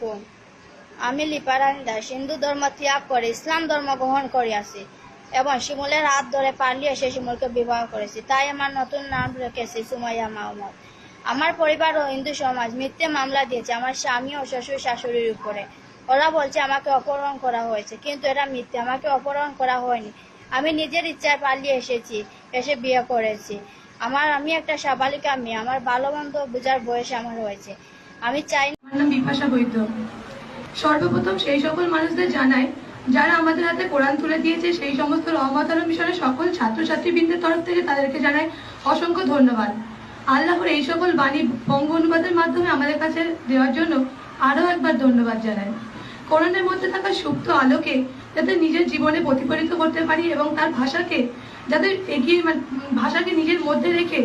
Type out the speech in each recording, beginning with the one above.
কোন? আমি লিপারানী দাস হিন্দু ধর্ম ত্যাগ করে ইসলাম ধর্ম গ্রহণ করিয়াছি এবং শিমুলের হাত ধরে পালিয়ে সে শিমুলকে বিবাহ করেছি। তাই আমার নতুন নাম রেখেছি সুমাইয়া মাহমুদ। আমার পরিবার ও হিন্দু সমাজ মিথ্যে মামলা দিয়েছে আমার স্বামী ও শ্বশুর শাশুড়ির উপরে। ওরা বলছে, আমাকে অপহরণ করা হয়েছে। কিন্তু এটা মিথ্যে, আমাকে অপহরণ করা হয়নি। আমি নিজের ইচ্ছায় পালিয়ে এসেছি, এসে বিয়ে করেছি। আমার, আমি একটা সাবালিকা মেয়ে, আমার ভালো মন্দ বোঝার বয়স আমার হয়েছে। আমি চাই নাম বিপাশা বৈদ্য। সর্বপ্রথম সেই সকল মানুষদের জানাই যারা আমাদের হাতে কোরআন তুলে দিয়েছে সেই সমস্ত রহমত আলম মিশনের সকল ছাত্রছাত্রীবৃন্দের তরফ থেকে তাদেরকে জানাই অসংখ্য ধন্যবাদ। আল্লাহর এই সকল বাণী বঙ্গ অনুবাদের মাধ্যমে আমাদের কাছে দেওয়ার জন্য আরও একবার ধন্যবাদ জানাই। কোরআনের মধ্যে থাকা সুপ্ত আলোকে যাতে নিজের জীবনে প্রতিফলিত করতে পারি এবং তার ভাষাকে যাতে এগিয়ে মানে, ভাষাকে নিজের মধ্যে রেখে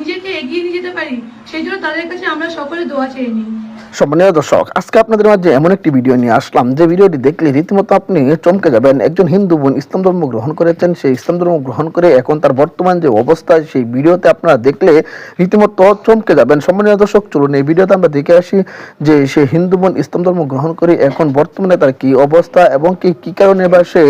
নিজেকে এগিয়ে নিয়ে যেতে পারি সেই জন্য তাদের কাছে আমরা সকলে দোয়া চেয়ে নিই। সম্মানীয় দর্শক, আজকে আপনাদের মাঝে এমন একটি ভিডিও নিয়ে আসলাম। যে ভিডিওটি দেখলে রীতিমতো আপনি চমকে যাবেন। একজন হিন্দু বোন ইসলাম ধর্ম গ্রহণ করেছেন। সেই ইসলাম ধর্ম গ্রহণ করে এখন তার বর্তমান যে অবস্থা, সেই ভিডিওতে আপনারা দেখলে রীতিমতো চমকে যাবেন। সম্মানীয় দর্শক, চলুন এই ভিডিওতে আমরা দেখে আসি যে সে হিন্দু বোন ইসলাম ধর্ম গ্রহণ করে এখন বর্তমানে তার কি অবস্থা এবং কি কি কারণে বা সে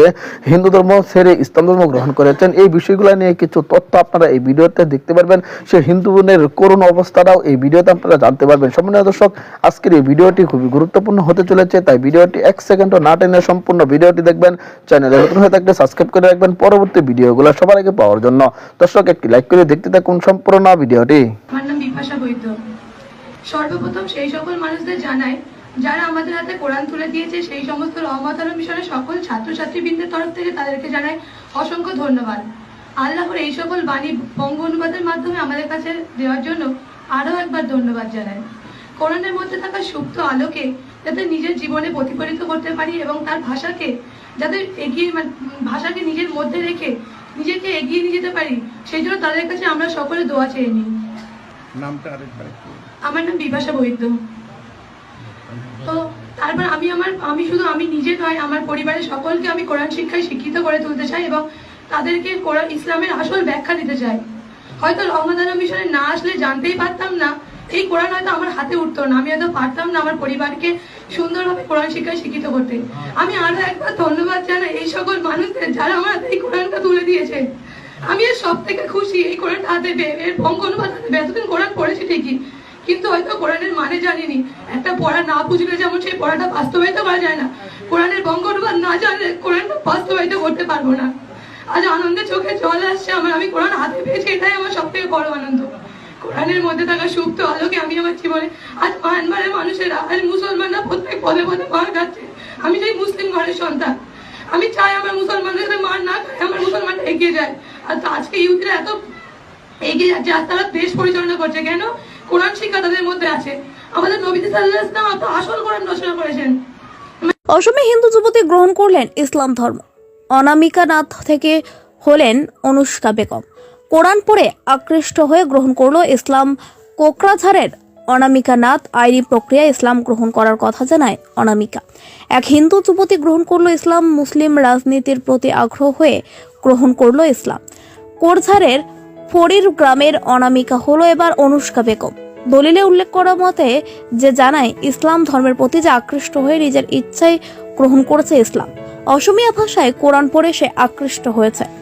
হিন্দু ধর্ম ছেড়ে ইসলাম ধর্ম গ্রহণ করেছেন। এই বিষয়গুলো নিয়ে কিছু তথ্য আপনারা এই ভিডিওতে দেখতে পারবেন। সে হিন্দু বোনের করুণ অবস্থাটাও এই ভিডিওতে আপনারা জানতে পারবেন। সম্মানীয় দর্শক আজকের এই ভিডিওটি খুবই গুরুত্বপূর্ণ হতে চলেছে, তাই ভিডিওটি এক সেকেন্ডও না টেনে সম্পূর্ণ ভিডিওটি দেখবেন, চ্যানেলে নতুন হয়ে থাকলে সাবস্ক্রাইব করে রাখবেন পরবর্তী ভিডিওগুলো সবার আগে পাওয়ার জন্য। দর্শক, একটি লাইক করে দেখতে থাকুন সম্পূর্ণ ভিডিওটি। সর্বপ্রথম সেই সকল মানুষদের জানাই, যারা আমাদের হাতে কোরআন তুলে দিয়েছে, সেই সমস্ত রহমত মিশনের সকল ছাত্রছাত্রীবৃন্দের তরফ থেকে তাদেরকে জানাই অসংখ্য ধন্যবাদ। আল্লাহর এই সকল বাণী, বঙ্গ অনুবাদের মাধ্যমে আমাদের কাছে দেওয়ার জন্য আরও একবার ধন্যবাদ জানাই। কোরআনের মধ্যে থাকা সুপ্ত আলোকে যাতে নিজের জীবনে প্রতিফলিত করতে পারি এবং তার ভাষাকে যাতে এগিয়ে মানে, ভাষাকে নিজের মধ্যে রেখে নিজেকে এগিয়ে নিয়ে যেতে পারি সেই জন্য তাদের কাছে আমরা সকলে দোয়া চেয়ে নিই। নামটা আরেকবার আমার নাম বিপাশা বৈদ্য। তো তারপর আমি আমার আমি শুধু আমি নিজে নয় আমার পরিবারের সকলকে আমি কোরআন শিক্ষায় শিক্ষিত করে তুলতে চাই এবং তাদেরকে কোরআন ইসলামের আসল ব্যাখ্যা দিতে চাই। হয়তো রহমদান মিশনে না আসলে জানতেই পারতাম না এই কোরআন হয়তো আমার হাতে উঠতো না, আমি হয়তো পারতাম না আমার পরিবারকে সুন্দরভাবে কোরআন শিক্ষায় শিক্ষিত করতে। আমি আরও একবার ধন্যবাদ জানাই এই সকল মানুষদের যারা আমার হাতে এই কোরআনটা তুলে দিয়েছে। আমি এর সব থেকে খুশি এই কোরআনটা হাতে পেয়ে, এর বঙ্গ অনুবাদ হাতে পেয়ে, এতদিন কোরআন পড়েছি ঠিকই, কিন্তু হয়তো কোরআনের মানে জানিনি। একটা পড়া না বুঝলে যেমন সেই পড়াটা বাস্তবায়িত করা যায় না। কোরআনের বঙ্গ অনুবাদ না জানলে কোরআনটা বাস্তবায়িত করতে পারব না। আজ আনন্দে চোখে জল আসছে আমার, আমি কোরআন হাতে পেয়েছি, এটাই আমার সব থেকে বড় আনন্দ। কোরআনের মধ্যে থাকা সুপ্ত আলোকে আমি আমার জীবনে আজ মায়ানমারের মানুষেরা, আজ মুসলমানরা প্রত্যেক পদে পদে মার খাচ্ছে। আমি সেই মুসলিম ঘরের সন্তান। আমি চাই আমার মুসলমানদের যাতে মার না খায়, আমার মুসলমানরা এগিয়ে যায়। আর আজকে ইউথরা এত এগিয়ে যাচ্ছে আর তারা দেশ পরিচালনা করছে। কেন? কোরআন শিক্ষা তাদের মধ্যে আছে। আমাদের নবীতে সাল্লাহ তো আসল কোরআন রচনা করেছেন। অসমে হিন্দু যুবতী গ্রহণ করলেন ইসলাম ধর্ম। অনামিকা নাথ থেকে হলেন অনুষ্কা বেগম। কোরআন পড়ে আকৃষ্ট হয়ে গ্রহণ করল ইসলাম। কোকরাঝাড়ের অনামিকা নাথ আইনি প্রক্রিয়া ইসলাম গ্রহণ করার কথা জানায় অনামিকা। এক হিন্দু যুবতী গ্রহণ করল ইসলাম, মুসলিম রাজনীতির প্রতি আগ্রহ হয়ে গ্রহণ করল ইসলাম। কোরঝাড়ের ফরির গ্রামের অনামিকা হলো এবার অনুষ্কা বেগম। দলিলে উল্লেখ করা মতে, যে জানায়, ইসলাম ধর্মের প্রতি যে আকৃষ্ট হয়ে নিজের ইচ্ছায় গ্রহণ করেছে ইসলাম। অসমীয়া ভাষায় কোরআন পড়ে সে আকৃষ্ট হয়েছে।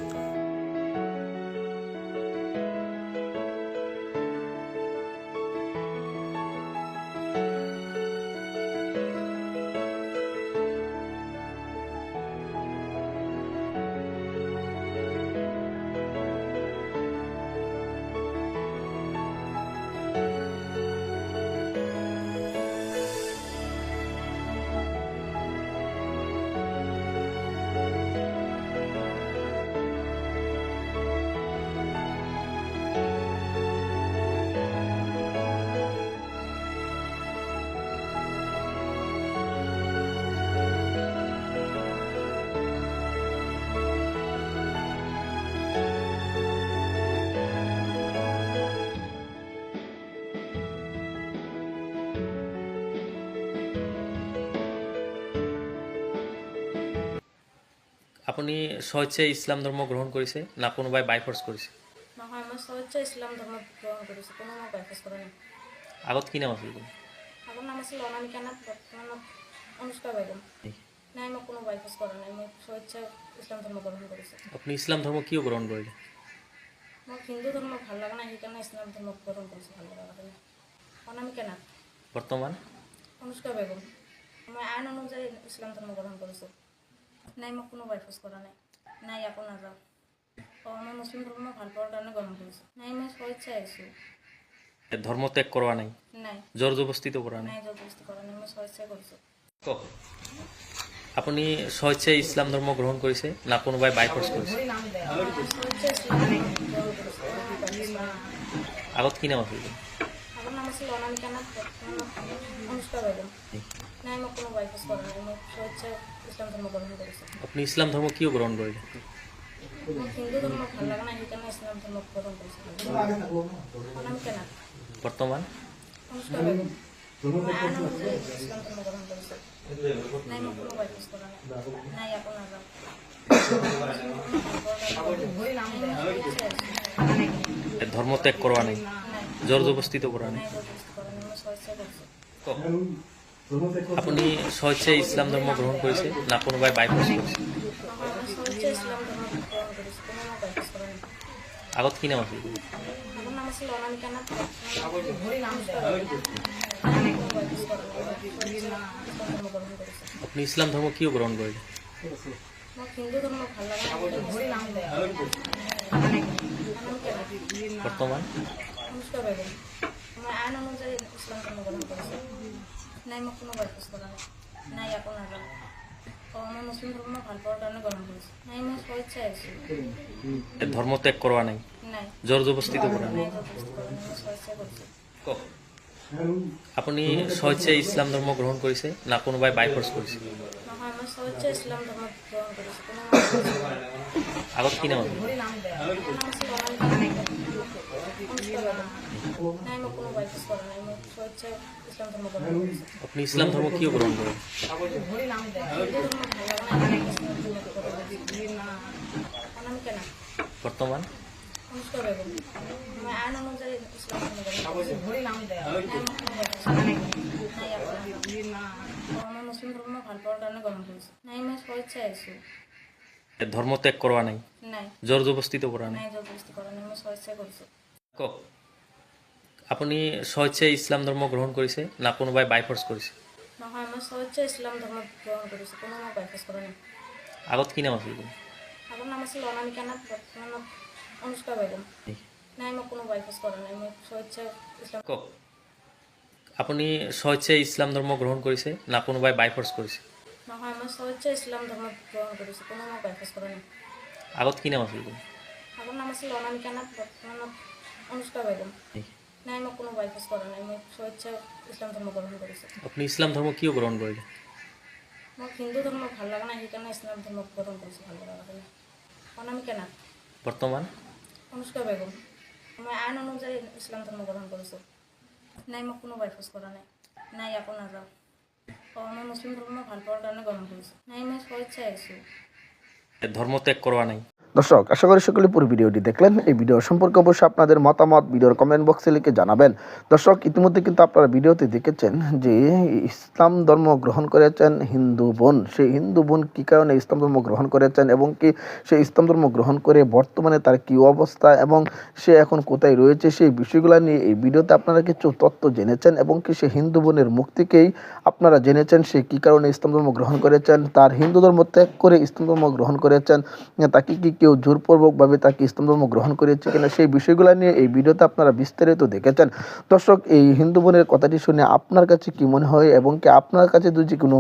আপুনি স্বেচ্ছাই ইছলাম ধৰ্ম গ্ৰহণ কৰিছে না কোনোবাই বাইফৰ্চ কৰিছে? নহয় মই স্বচ্ছ ইছলাম ধৰ্ম গ্ৰহণ কৰিছোঁ কোনো মই বাইফাছ কৰা নাই। আগত কি নাম আছিল? আমার নাম আছে অনামিকা নাথ বর্তমান অনুষ্কা বেগম নাই আমার কোনো বাইপাস করা নাই আমি স্বেচ্ছায় ইসলাম ধর্ম গ্রহণ করেছি আপনি ইসলাম ধর্ম কিয় গ্রহণ করলেন আমার হিন্দু ধর্ম ভালো লাগে না সেইকাৰণে ইসলাম ধর্ম গ্রহণ করেছি ভালো লাগে না অনামিকা নাথ। বর্তমান অনুষ্কা বেগম মই আইন অনুযায়ী ইসলাম ধর্ম গ্রহণ করেছি নাই মই কোনো বাইপাস করা নাই। নাই আকৌ নাযাওঁ। অঁ মই মুছলিম ধৰ্ম ভালো পোৱাৰ কাৰণে গ্ৰহণ কৰিছোঁ। নাই মই স্বেচ্ছাই আহিছোঁ। ধর্ম ত্যাগ করা নাই? নাই। জোর জবস্তিত করা নাই? নাই জবৰদস্তি কৰা নাই মই স্বেচ্ছাই কৰিছোঁ। কওক। আপুনি স্বেচ্ছাই ইছলাম ধৰ্ম গ্ৰহণ কৰিছে না কোনোবাই বাইফৰ্চ কৰিছে? স্বেচ্ছাই ইছলাম আগত কি নাম আছিল? নাম অনামিকা নাথ বর্তমান নাম অনুষ্কা বেগম নাই মই কোনো বাইপাস কৰা নাই মই স্বেচ্ছাই ইসলাম ধৰ্ম গ্ৰহণ কৰিছোঁ আপুনি ইছলাম ধৰ্ম কিয় গ্ৰহণ কৰিলে মই হিন্দু ধৰ্ম ভালো লগা নাই সেইকাৰণে ইছলাম ধৰ্ম গ্ৰহণ কৰিছোঁ অনামিকা নাথ বৰ্তমান অনুষ্কা বেগম মই আইন অনুযায়ী ইছলাম ধৰ্ম গ্ৰহণ নাই মই কোনো বাইপাস নাই ধৰ্ম ত্যাগ কৰা নাই। জোৰ জবস্তিত কৰা নাই নাই আপুনি স্বেচ্ছাই ইছলাম ধৰ্ম গ্ৰহণ কৰিছে না কোনো মই বাইপাস নাই আগত কি নাম আছিল আপুনি ইছলাম ধৰ্ম কিয় গ্ৰহণ কৰিলে হিন্দু অনুষ্কা বেগম আইন অনুযায়ী ইছলাম ধৰ্ম গ্ৰহণ কৰিছোঁ নাই মই কোনো বাইপাস কৰা নাই। ভালো গ্ৰহণ কৰিছোঁ। নাই মই স্বেচ্ছাই আহিছোঁ। ধৰ্ম ত্যাগ কৰা নাই? নাই। জোৰ জবস্তিত কৰা নাই? কৰা স্বেচ্ছাই কৰিছোঁ। আপুনি স্বেচ্ছাই ইছলাম ধৰ্ম গ্ৰহণ কৰিছে না কোনোবাই ধৰ্ম গ্ৰহণ কৰিছোঁ। আগত কি নাম আপুনি নাই নাই আকৌ নাযাওঁ। অঁ, মই মুছলিম ধৰ্ম ভালো পোৱাৰ কাৰণে গ্ৰহণ কৰিছোঁ নাই? মই স্বেচ্ছাই আহিছোঁ ধৰ্ম ত্যাগ কৰা নাই। নাই জোৰ জবস্তিত কৰা নাই? নাই জবৰদস্তি কৰা নাই মই স্বেচ্ছাই কৰিছোঁ কওক আপুনি স্বেচ্ছাই ইছলাম ধৰ্ম গ্ৰহণ কৰিছে না কোনোবাই বাইফৰ্চ কৰিছে? নহয় মই স্বেচ্ছাই ইছলাম ধৰ্ম গ্ৰহণ কৰিছোঁ কোনো মই বাইপাছ কৰা নাই। আগত কি নাম আছিল আমার নাম আছিল অনামিকা নাথ বর্তমান নাম অনুষ্কা বেগম নাই মই কোনো বাইপাস কৰা নাই মই ইছলাম। কওক আপুনি স্বেচ্ছাই ইছলাম ধৰ্ম গ্ৰহণ কৰিছে না কোনোবাই বাইফৰ্চ কৰিছে? নহয় মই স্বেচ্ছাই ইছলাম ধৰ্ম গ্ৰহণ কৰিছোঁ কোনো মই বাইপাস কৰা নাই। আগত কি নাম আছিল আমার নাম আছিল অনামিকা নাথ অনুষ্কা বেগম। নাই মই কোনো বাইপাস কৰা নাই। মই স্বেচ্ছাই ইছলাম ধৰ্ম গ্ৰহণ কৰিছোঁ আপুনি ইছলাম ধৰ্ম কিয় গ্ৰহণ কৰিলে মই হিন্দু ধৰ্ম ভালো লগা নাই সেইকাৰণে ইছলাম ধৰ্ম গ্ৰহণ কৰিছোঁ ভালো লগা কাৰণে অনামিকা নাথ বৰ্তমান? অনুষ্কা বেগম। মই আইন অনুযায়ী ইছলাম ধৰ্ম গ্ৰহণ কৰিছোঁ নাই মই কোনো বাইপাছ কৰা নাই। নাই আকৌ নাযাওঁ। অঁ মই মুছলিম ধৰ্ম ভালো পোৱাৰ কাৰণে গ্ৰহণ কৰিছোঁ নাই মই স্বেচ্ছাই আহিছোঁ ধৰ্ম ত্যাগ কৰা নাই? দর্শক, আশা করি সকলে পুরো ভিডিওটি দেখলেন। এই ভিডিও সম্পর্কে অবশ্যই আপনাদের মতামত ভিডিওর কমেন্ট বক্সে লিখে জানাবেন। দর্শক, ইতিমধ্যে কিন্তু আপনারা ভিডিওতে দেখেছেন যে ইসলাম ধর্ম গ্রহণ করেছেন হিন্দু বোন। সেই হিন্দু বোন কী কারণে ইসলাম ধর্ম গ্রহণ করেছেন এবং কি সে ইসলাম ধর্ম গ্রহণ করে বর্তমানে তার কী অবস্থা এবং সে এখন কোথায় রয়েছে, সেই বিষয়গুলো নিয়ে এই ভিডিওতে আপনারা কিছু তথ্য জেনেছেন এবং কি সে হিন্দু বোনের মুখ থেকেই আপনারা জেনেছেন সে কী কারণে ইসলাম ধর্ম গ্রহণ করেছেন, তার হিন্দু ধর্ম ত্যাগ করে ইসলাম ধর্ম গ্রহণ করেছেন তাকে কি কেউ জোরপূর্বকভাবে তাকে ইসলাম ধর্ম গ্রহণ করেছে কিনা সেই বিষয়গুলো নিয়ে এই ভিডিওতে আপনারা বিস্তারিত দেখেছেন। দর্শক, এই হিন্দু বোনের কথাটি শুনে আপনার কাছে কি মনে হয় এবং কি আপনার কাছে যদি কোনো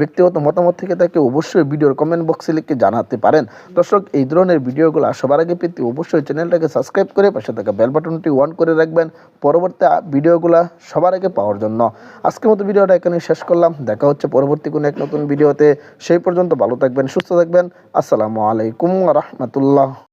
ব্যক্তিগত মতামত থেকে থাকে, অবশ্যই ভিডিওর কমেন্ট বক্সে লিখে জানাতে পারেন। দর্শক, এই ধরনের ভিডিওগুলো সবার আগে পেতে অবশ্যই চ্যানেলটাকে সাবস্ক্রাইব করে পাশে থাকা বেল বাটনটি অন করে রাখবেন। পরবর্তী ভিডিওগুলো সবার আগে পাওয়ার জন্য। আজকের মতো ভিডিওটা এখানে শেষ করলাম। দেখা হচ্ছে পরবর্তী কোনো এক নতুন ভিডিওতে। সেই পর্যন্ত ভালো থাকবেন, সুস্থ থাকবেন। আসসালামু আলাইকুম রহমতুল্লাহ।